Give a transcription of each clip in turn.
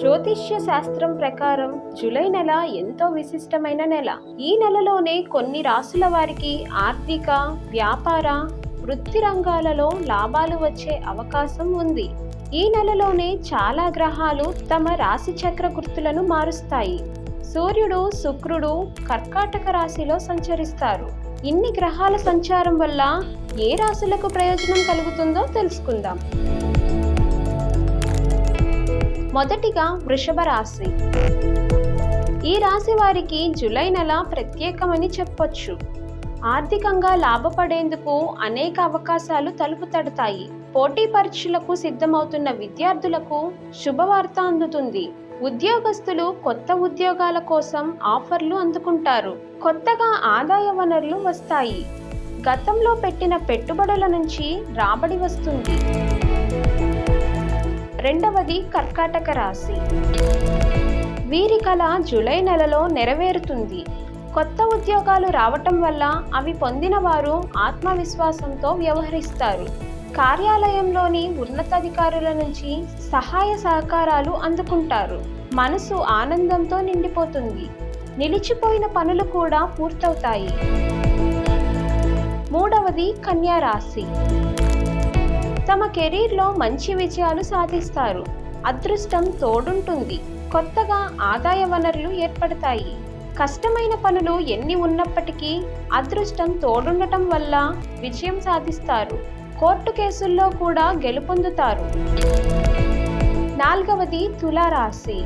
జ్యోతిష్య శాస్త్రం ప్రకారం జూలై నెల ఎంతో విశిష్టమైన నెల. ఈ నెలలోనే కొన్ని రాసుల వారికి ఆర్థిక వ్యాపార వృత్తి రంగాలలో లాభాలు వచ్చే అవకాశం ఉంది. ఈ నెలలోనే చాలా గ్రహాలు తమ రాశి చక్ర గుర్తులను మారుస్తాయి. సూర్యుడు శుక్రుడు కర్కాటక రాశిలో సంచరిస్తారు. ఇన్ని గ్రహాల సంచారం వల్ల ఏ రాశులకు ప్రయోజనం కలుగుతుందో తెలుసుకుందాం. మొదటిగా వృషభ రాశి. ఈ రాశి వారికి జూలై నెల ప్రత్యేకమని చెప్పొచ్చు. ఆర్థికంగా లాభపడేందుకు అనేక అవకాశాలు తలుపు తడతాయి. పోటీ పరీక్షలకు సిద్ధమవుతున్న విద్యార్థులకు శుభవార్త అందుతుంది. ఉద్యోగస్తులు కొత్త ఉద్యోగాల కోసం ఆఫర్లు అందుకుంటారు. కొత్తగా ఆదాయ వనరులు వస్తాయి. గతంలో పెట్టిన పెట్టుబడుల నుంచి రాబడి వస్తుంది. రెండవది కర్కాటక రాశి. వీరి కళ జూలై నెలలో నెరవేరుతుంది. కొత్త ఉద్యోగాలు రావటం వల్ల అవి పొందిన వారు ఆత్మవిశ్వాసంతో వ్యవహరిస్తారు. కార్యాలయంలోని ఉన్నతాధికారుల నుంచి సహాయ సహకారాలు అందుకుంటారు. మనసు ఆనందంతో నిండిపోతుంది. నిలిచిపోయిన పనులు కూడా పూర్తవుతాయి. మూడవది కన్యా రాశి. తమ కెరీర్లో మంచి విజయాలు సాధిస్తారు. అదృష్టం తోడుంటుంది. కొత్తగా ఆదాయ వనరులు ఏర్పడతాయి. కష్టమైన పనులు ఎన్ని ఉన్నప్పటికీ అదృష్టం తోడుండటం వల్ల విజయం సాధిస్తారు. కోర్టు కేసుల్లో కూడా గెలుపొందుతారు. నాలుగవది తులారాశి.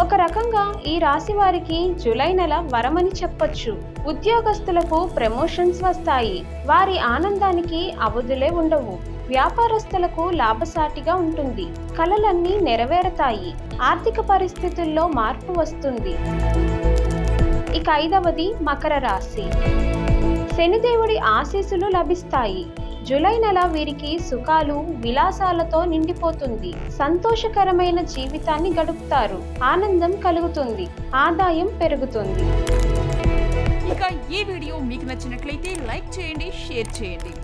ఒక రకంగా ఈ రాశి వారికి జూలై నెల వరమని చెప్పొచ్చు. ఉద్యోగస్తులకు ప్రమోషన్స్ వస్తాయి. వారి ఆనందానికి అవధులే ఉండవు. వ్యాపారస్తులకు లాభసాటిగా ఉంటుంది. కలలన్నీ నెరవేరతాయి. ఆర్థిక పరిస్థితుల్లో మార్పు వస్తుంది. ఇక ఐదవది మకర రాశి. శనిదేవుడి ఆశీస్సులు లభిస్తాయి. జూలై నెల వీరికి సుఖాలు విలాసాలతో నిండిపోతుంది. సంతోషకరమైన జీవితాన్ని గడుపుతారు. ఆనందం కలుగుతుంది. ఆదాయం పెరుగుతుంది. ఇంకా ఈ వీడియో మీకు నచ్చినట్లయితే లైక్ చేయండి షేర్ చేయండి.